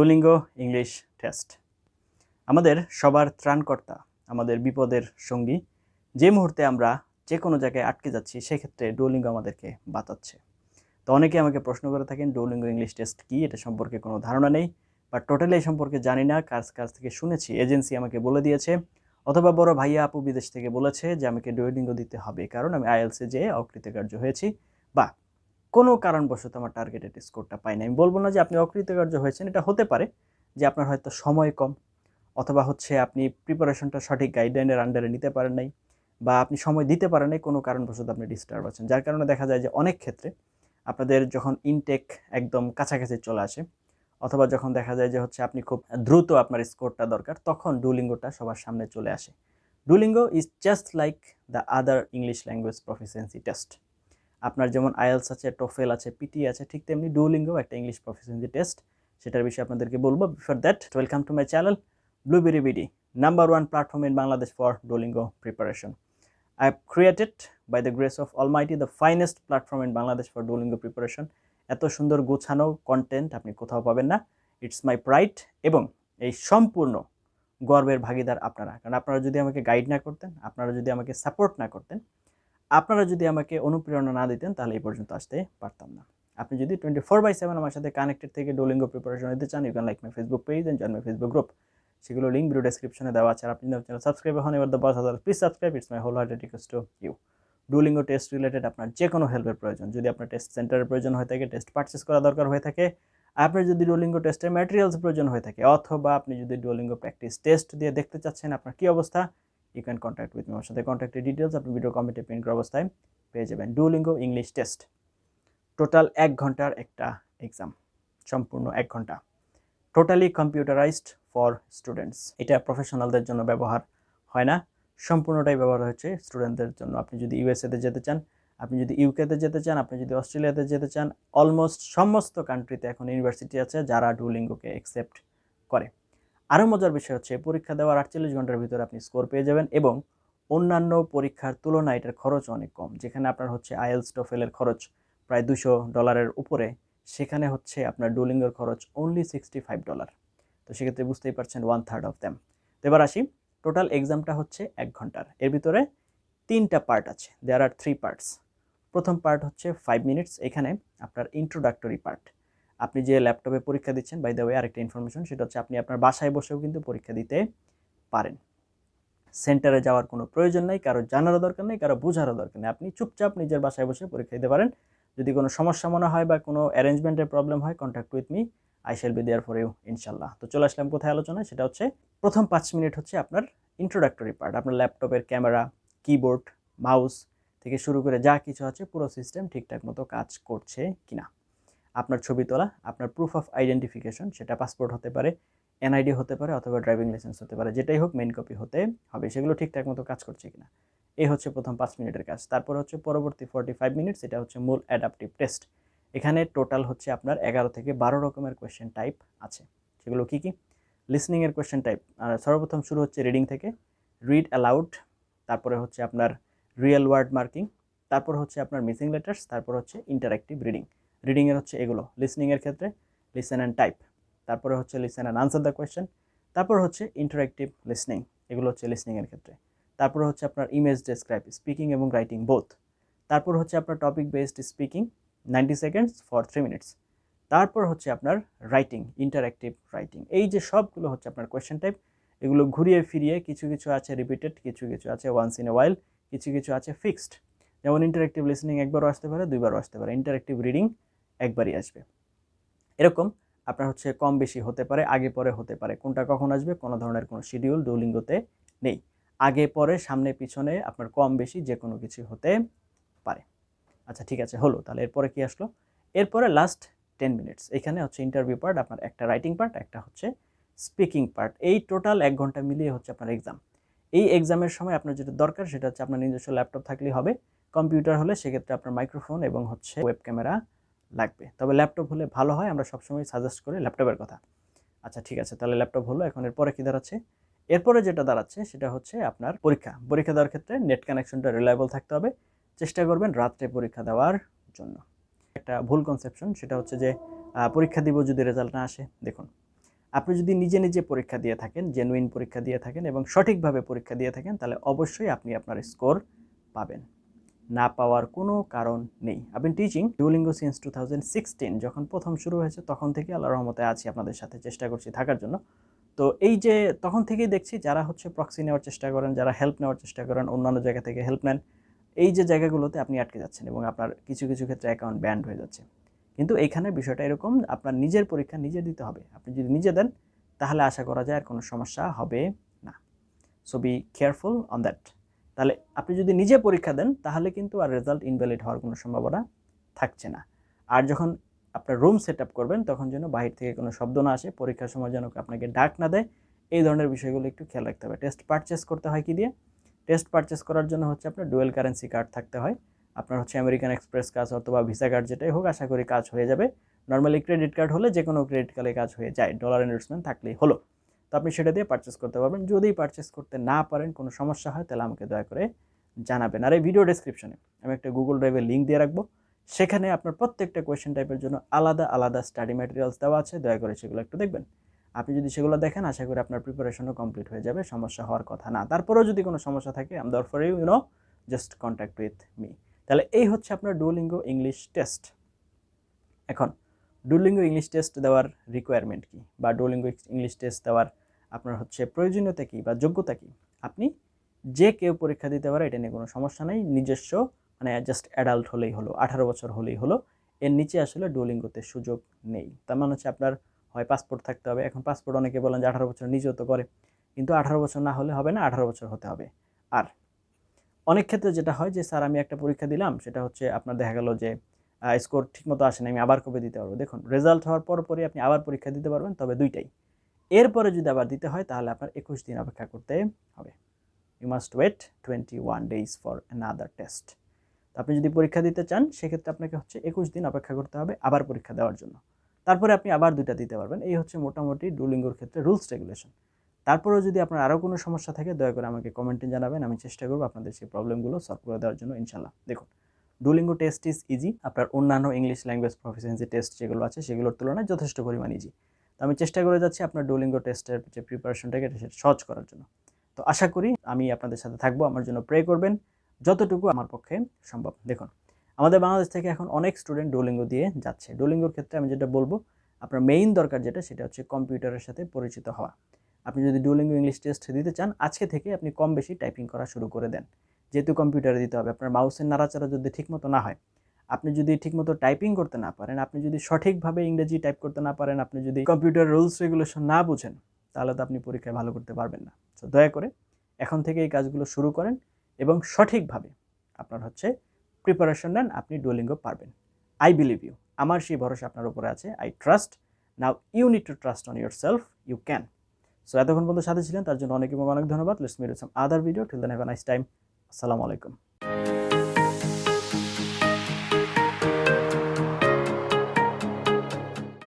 Duolingo English test আমাদের সবার ত্রাণকর্তা, আমাদের বিপদের সঙ্গী, যে মুহূর্তে আমরা যে কোনো জায়গায় আটকে যাচ্ছি, সেক্ষেত্রে ডুলিঙ্গো আমাদেরকে বাঁচাচ্ছে। তো অনেকে আমাকে প্রশ্ন করে থাকেন ডুলিঙ্গো ইংলিশ টেস্ট কি? এটা সম্পর্কে কোনো ধারণা নেই বা টোটালি এই সম্পর্কে জানি না, কাজ কাছ থেকে শুনেছি এজেন্সি আমাকে বলে দিয়েছে, অথবা বড় ভাইয়া আপু বিদেশ থেকে বলেছে যে, আমাকে ডুয়েলিঙ্গো দিতে হবে। কারণ আমি আইএলসে যেয়ে অকৃতকার্য হয়েছি, বা কোনো কারণবশত আমার টার্গেটেড স্কোরটা পাইনি। আমি বলব না যে আপনি অকৃতকার্য হয়েছেন, এটা হতে পারে যে আপনার হয়তো সময় কম, অথবা হচ্ছে আপনি প্রিপারেশনটা সঠিক গাইডলাইনের আন্ডারে নিতে পারেন নাই, বা আপনি সময় দিতে পারেন নাই, কোনো কারণবশত আপনি ডিস্টার্ব আছেন। যার কারণে দেখা যায় যে অনেক ক্ষেত্রে আপনাদের যখন ইনটেক একদম কাছাকাছি চলে আসে, অথবা যখন দেখা যায় যে হচ্ছে আপনি খুব দ্রুত আপনার স্কোরটা দরকার, তখন ডুলিঙ্গোটা সবার সামনে চলে আসে। Duolingo is just like the other English language proficiency test আপনার যেমন আইএলস আছে টোফেল আছে পিটি আছে ঠিক তেমনি ডুলিঙ্গো একটা ইংলিশ প্রফিসিয়েন্সি টেস্ট সেটার বিষয়ে আপনাদেরকে বলব। Before that welcome to my channel Blueberry BD number one platform in Bangladesh for Duolingo preparation I have created, by the grace of Almighty, the finest platform in Bangladesh for Duolingo preparation. এত সুন্দর গোছানো content আপনি কোথাও পাবেন না। It's my pride এবং এই সম্পূর্ণ গর্বের ভাগিদার আপনারা। কারণ আপনারা যদি আমাকে গাইড না করতেন আপনারা যদি আমাকে সাপোর্ট না করতেন আপনারা যদি আমাকে অনুপ্রেরণা না দিতেন, তাহলে এই পর্যন্ত আসতে পারতাম না। আপনি যদি টোয়েন্টি ফোর বাই সেভেন আমার সাথে কানেক্টেড থেকে ডোলিঙ্গো প্রিপারেশন নিতে চান you can like my Facebook page and join my Facebook group সেগুলো লিঙ্ক ভিডিও ডেসক্রিপশনে দেওয়া আছে। আর আপনি যদি চ্যানেল সাবস্ক্রাইব হন, এবার বাস হাজার please subscribe it's my wholehearted request to you Duolingo test related আপনার যে কোনো হেল্পের প্রয়োজন। যদি আপনার টেস্ট সেন্টারের প্রয়োজন হয়ে থাকে টেস্ট পারচেস করা দরকার হয়ে থাকে, আপনার যদি ডুলিঙ্গো টেস্টের ম্যাটেরিয়ালস প্রয়োজন হয়ে থাকে, অথবা আপনি যদি ডুলিঙ্গো প্র্যাকটিস টেস্ট দিয়ে দেখতে চাচ্ছেন আপনার কী অবস্থা ইউ ক্যান কন্ট্যাক্ট উইথ আমার সাথে কন্ট্যাক্টের ডিটেলস আপনি ভিডিও কমেন্টে প্রিন্ট করা অবস্থায় পেয়ে যাবেন। ডুলিঙ্গো ইংলিশ টেস্ট টোটাল এক ঘণ্টার একটা এক্সাম সম্পূর্ণ এক ঘণ্টা। টোটালি কম্পিউটারাইজড ফর স্টুডেন্টস এটা প্রফেশনালদের জন্য ব্যবহার হয় না। সম্পূর্ণটাই ব্যবহার হচ্ছে স্টুডেন্টদের জন্য। আপনি যদি ইউএসএতে যেতে চান, আপনি যদি ইউকেতে যেতে চান, আপনি যদি অস্ট্রেলিয়াতে যেতে চান অলমোস্ট সমস্ত কান্ট্রিতে এখন ইউনিভার্সিটি আছে যারা ডুলিঙ্গোকে অ্যাকসেপ্ট করে। আরও মজার বিষয় হচ্ছে, পরীক্ষা দেওয়ার আটচল্লিশ ঘণ্টার ভিতরে আপনি স্কোর পেয়ে যাবেন এবং অন্যান্য পরীক্ষার তুলনায় এটার খরচ অনেক কম। যেখানে আপনার হচ্ছে আইএলস টোফেলের খরচ প্রায় দুশো ডলারের উপরে, সেখানে হচ্ছে আপনার ডুলিঙ্গোর খরচ অনলি সিক্সটি ফাইভ ডলার তো সেক্ষেত্রে বুঝতেই পারছেন ওয়ান থার্ড অফ দ্যাম তো এবার আসি টোটাল এক্সামটা হচ্ছে এক ঘণ্টার। এর ভিতরে তিনটা পার্ট আছে দেয়ার আর থ্রি পার্টস প্রথম পার্ট হচ্ছে ফাইভ মিনিটস এখানে আপনার ইন্ট্রোডাক্টরি পার্ট আপনি যে ল্যাপটপে পরীক্ষা দিচ্ছেন বাই দ্য ওয়ে আরেকটা ইনফরমেশন সেটা হচ্ছে আপনি আপনার বাসায় বসেও কিন্তু পরীক্ষা দিতে পারেন। সেন্টারে যাওয়ার কোনো প্রয়োজন নেই, কারও জানারও দরকার নেই, কারও বোঝারও দরকার নেই। আপনি চুপচাপ নিজের বাসায় বসে পরীক্ষা দিতে পারেন। যদি কোনো সমস্যা মনে হয় বা কোনো অ্যারেঞ্জমেন্টের প্রবলেম হয় contact with me I shall be there for you ইনশাল্লাহ। তো চলে আসলাম কোথায় আলোচনায়? সেটা হচ্ছে প্রথম পাঁচ মিনিট হচ্ছে আপনার ইন্ট্রোডাক্টরি পার্ট আপনার ল্যাপটপের ক্যামেরা কিবোর্ড মাউস থেকে শুরু করে যা কিছু আছে, পুরো সিস্টেম ঠিকঠাক মতো কাজ করছে কিনা। আপনার ছবি তোলা, আপনার প্রুফ অফ আইডেন্টিফিকেশন সেটা পাসপোর্ট হতে পারে এনআইডি হতে পারে অথবা ড্রাইভিং লাইসেন্স হতে পারে, যেটাই হোক মেইন কপি হতে হবে, সেগুলো ঠিকঠাক মতো কাজ করছে কিনা। এই হচ্ছে প্রথম পাঁচ মিনিটের কাজ। তারপর হচ্ছে পরবর্তী ফর্টি ফাইভ মিনিটস এটা হচ্ছে মূল অ্যাডাপটিভ টেস্ট এখানে টোটাল হচ্ছে আপনার এগারো থেকে বারো রকমের কোয়েশ্চেন টাইপ আছে। সেগুলো কী কী? লিসনিংয়ের কোয়েশ্চেন টাইপ আর সর্বপ্রথম শুরু হচ্ছে রিডিং থেকে। রিড অ্যালাউড তারপরে হচ্ছে আপনার রিয়েল ওয়ার্ড মার্কিং তারপর হচ্ছে আপনার মিসিং লেটার্স তারপর হচ্ছে ইন্টারাক্টিভ রিডিং রিডিংয়ের হচ্ছে এগুলো লিসনিংয়ের ক্ষেত্রে লিসেন অ্যান্ড টাইপ তারপরে হচ্ছে listen and answer the question তারপর হচ্ছে ইন্টারাক্টিভ লিসনিং এগুলো হচ্ছে লিসনিংয়ের ক্ষেত্রে, তারপর হচ্ছে আপনার ইমেজ ডেসক্রাইব স্পিকিং এবং রাইটিং বোথ তারপর হচ্ছে আপনার topic based speaking ninety seconds for three minutes তারপর হচ্ছে আপনার রাইটিং ইন্টারাক্টিভ রাইটিং এই যে সবগুলো হচ্ছে আপনার কোয়েশ্চেন টাইপ এগুলো ঘুরিয়ে ফিরিয়ে কিছু কিছু আছে রিপিটেড কিছু কিছু আছে ওয়ান্স ইন এ ওয়াইল কিছু কিছু আছে ফিক্সড যেমন ইন্টারাক্টিভ লিসনিং একবারও আসতে পারে, দুইবারও আসতে পারে ইন্টারাক্টিভ রিডিং একবারই আসবে। এরকম আপনার হচ্ছে কম বেশি হতে পারে, আগে পরে হতে পারে। কোনটা কখন আসবে? কোনো ধরনের কোনো শিডিউল ডুলিঙ্গোতে নেই। আগে, পরে, সামনে, পিছনে আপনার কম বেশি যে কোনো কিছু হতে পারে। আচ্ছা ঠিক আছে, হলো। তাহলে এরপরে কি আসলো? এরপরে লাস্ট টেন মিনিটস এখানে হচ্ছে ইন্টারভিউ পার্ট আপনার একটা রাইটিং পার্ট একটা হচ্ছে স্পিকিং পার্ট এই টোটাল এক ঘণ্টা মিলিয়ে হচ্ছে আপনার এক্সাম এই এক্সামের সময় আপনার যেটা দরকার, সেটা হচ্ছে আপনার নিজস্ব ল্যাপটপ থাকলেই হবে। কম্পিউটার হলে সেক্ষেত্রে আপনার মাইক্রোফোন এবং হচ্ছে ওয়েব ক্যামেরা লাগবে। তবে ল্যাপটপ হলে ভালো হয়, আমরা সবসময় সাজেস্ট করি ল্যাপটপের কথা। আচ্ছা ঠিক আছে, তাহলে ল্যাপটপ হলো, এখন এরপরে কী দাঁড়াচ্ছে? এরপরে যেটা দাঁড়াচ্ছে, সেটা হচ্ছে আপনার পরীক্ষা। পরীক্ষা দেওয়ার ক্ষেত্রে নেট কানেকশনটা রিলায়েবল থাকতে হবে। চেষ্টা করবেন রাত্রে পরীক্ষা দেওয়ার জন্য। একটা ভুল কনসেপশন সেটা হচ্ছে যে পরীক্ষা দিব যদি রেজাল্ট না আসে। দেখুন, আপনি যদি নিজে নিজে পরীক্ষা দিয়ে থাকেন জেনুইন পরীক্ষা দিয়ে থাকেন এবং সঠিকভাবে পরীক্ষা দিয়ে থাকেন, তাহলে অবশ্যই আপনি আপনার স্কোর পাবেন। না পাওয়ার কোনো কারণ নেই। আপনি teaching Duolingo since two thousand sixteen যখন প্রথম শুরু হয়েছে তখন থেকে আল্লাহ রহমতে আছি আপনাদের সাথে, চেষ্টা করছি থাকার জন্য। তো এই যে তখন থেকেই দেখছি যারা হচ্ছে প্রক্সি নেওয়ার চেষ্টা করেন, যারা হেল্প নেওয়ার চেষ্টা করেন, অন্যান্য জায়গা থেকে হেল্প নেন, এই যে জায়গাগুলোতে আপনি আটকে যাচ্ছেন এবং আপনার কিছু কিছু ক্ষেত্রে অ্যাকাউন্ট ব্যান্ড হয়ে যাচ্ছে। কিন্তু এইখানে বিষয়টা এরকম, আপনার নিজের পরীক্ষা নিজে দিতে হবে। আপনি যদি নিজে দেন, তাহলে আশা করা যায় আর কোনো সমস্যা হবে না। So be careful on that তাহলে আপনি যদি নিজে পরীক্ষা দেন, তাহলে কিন্তু আর রেজাল্ট ইনভ্যালিড হওয়ার কোনো সম্ভাবনা থাকছে না। আর যখন আপনার রুম সেট করবেন, তখন যেন বাহির থেকে কোনো শব্দ না আসে, পরীক্ষার সময় যেন আপনাকে ডাক না দেয়, এই ধরনের বিষয়গুলো একটু খেয়াল রাখতে হবে। টেস্ট পারচেস করতে হয় কি দিয়ে? টেস্ট পারচেস করার জন্য হচ্ছে আপনার ডুয়েল কারেন্সি কার্ড থাকতে হয়। আপনার হচ্ছে আমেরিকান এক্সপ্রেস কাজ অথবা ভিসা কার্ড যেটাই হোক, আশা করি কাজ হয়ে যাবে। নর্মালি ক্রেডিট কার্ড হলে যে কোনো ক্রেডিট কার্ডে কাজ হয়ে যায়। ডলার ইনভেস্টমেন্ট থাকলেই হলো। তো আপনি সেটা দিয়ে পারচেস করতে পারবেন। যদি পারচেস করতে না পারেন, কোনো সমস্যা হয়, তাহলে আমাকে দয়া করে জানাবেন। আর এই ভিডিও ডেসক্রিপশনে আমি একটা গুগল ড্রাইভের লিঙ্ক দিয়ে রাখব। সেখানে আপনার প্রত্যেকটা কোয়েশ্চেন টাইপের জন্য আলাদা আলাদা স্টাডি ম্যাটেরিয়ালস দেওয়া আছে। দয়া করে সেগুলো একটু দেখবেন। আপনি যদি সেগুলো দেখেন, আশা করি আপনার প্রিপারেশনও কমপ্লিট হয়ে যাবে। সমস্যা হওয়ার কথা না। তারপরেও যদি কোনো সমস্যা থাকে I'm there for you know just contact with me তাহলে এই হচ্ছে আপনার ডুলিঙ্গো ইংলিশ টেস্ট এখন ডুলিঙ্গো ইংলিশ টেস্ট দেওয়ার রিকোয়ারমেন্ট কী? বা ডুলিঙ্গো ইংলিশ টেস্ট দেওয়ার আপনার হচ্ছে প্রয়োজনীয়তা কী বা যোগ্যতা কী? আপনি যে কেউ পরীক্ষা দিতে পারে, এটা নিয়ে কোনো সমস্যা নেই। নিজস্ব মানে জাস্ট অ্যাডাল্ট হলেই হলো, আঠারো বছর হলেই হলো, এর নিচে আসলে ডুলিঙ্গোতে সুযোগ নেই। তার মানে হচ্ছে আপনার হয় পাসপোর্ট থাকতে হবে। এখন পাসপোর্ট অনেকে বলেন যে আঠারো বছর নিজেও তো করে। কিন্তু আঠারো বছর না হলে হবে না, আঠারো বছর হতে হবে। আর অনেক ক্ষেত্রে যেটা হয় যে, স্যার, আমি একটা পরীক্ষা দিলাম, সেটা হচ্ছে আপনার দেখা গেল যে স্কোর ঠিকমতো আসে না আমি আবার কবে দিতে পারব। দেখুন রেজাল্ট হওয়ার পর পরই আপনি আবার পরীক্ষা দিতে পারবেন, তবে দুইটাই। এরপরে যদি আবার দিতে হয়, তাহলে আপনার একুশ দিন অপেক্ষা করতে হবে। You must wait twenty one days for another test তো আপনি যদি পরীক্ষা দিতে চান, সেক্ষেত্রে আপনাকে হচ্ছে একুশ দিন অপেক্ষা করতে হবে আবার পরীক্ষা দেওয়ার জন্য। তারপরে আপনি আবার দুইটা দিতে পারবেন। এই হচ্ছে মোটামুটি ডুলিঙ্গোর ক্ষেত্রে রুলস রেগুলেশন। তারপরেও যদি আপনার আরও কোনো সমস্যা থাকে, দয়া করে আমাকে কমেন্টে জানাবেন। আমি চেষ্টা করব আপনাদের সেই প্রবলেমগুলো সলভ করে দেওয়ার জন্য, ইনশাল্লাহ। দেখুন, ডুলিঙ্গো টেস্ট ইজ ইজি আপনার অন্যান্য ইংলিশ ল্যাঙ্গুয়েজ প্রফিসিয়েন্সি টেস্ট যেগুলো আছে, সেগুলোর তুলনায় যথেষ্ট পরিমাণ ইজি তো আমি চেষ্টা করে যাচ্ছি আপনার ডুলিঙ্গো টেস্টের যে প্রিপারেশনটাকে সেটা সহজ করার জন্য। তো আশা করি আমি আপনাদের সাথে থাকব, আমার জন্য প্রে করবেন। যতটুকু আমার পক্ষে সম্ভব। দেখুন, আমাদের বাংলাদেশ থেকে এখন অনেক স্টুডেন্ট ডোলিঙ্গো দিয়ে যাচ্ছে। ডোলিঙ্গোর ক্ষেত্রে আমি যেটা বলব, আপনার মেইন দরকার যেটা, সেটা হচ্ছে কম্পিউটারের সাথে পরিচিত হওয়া। আপনি যদি ডুলিঙ্গো ইংলিশ টেস্ট দিতে চান, আজকে থেকে আপনি কম বেশি টাইপিং করা শুরু করে দেন। যেহেতু কম্পিউটারে দিতে হবে, আপনার মাউসের নাড়াচাড়া যদি ঠিকমতো না হয় আপনি যদি ঠিকমতো টাইপিং করতে না পারেন, আপনি যদি সঠিকভাবে ইংরেজি টাইপ করতে না পারেন, আপনি যদি কম্পিউটার রুলস রেগুলেশন না বুঝেন, তাহলে তো আপনি পরীক্ষায় ভালো করতে পারবেন না। তো দয়া করে এখন থেকে এই কাজগুলো শুরু করেন এবং সঠিকভাবে আপনার হচ্ছে প্রিপারেশন নেন, আপনি ডুলিঙ্গো পারবেন। আই বিলিভ ইউ আমার সেই ভরসা আপনার উপরে আছে। I trust now you need to trust on yourself you can so এতক্ষণ পর্যন্ত সাথে ছিলেন, তার জন্য অনেক এবং অনেক ধন্যবাদ। Let's meet other video till then have nice time আসসালামু আলাইকুম।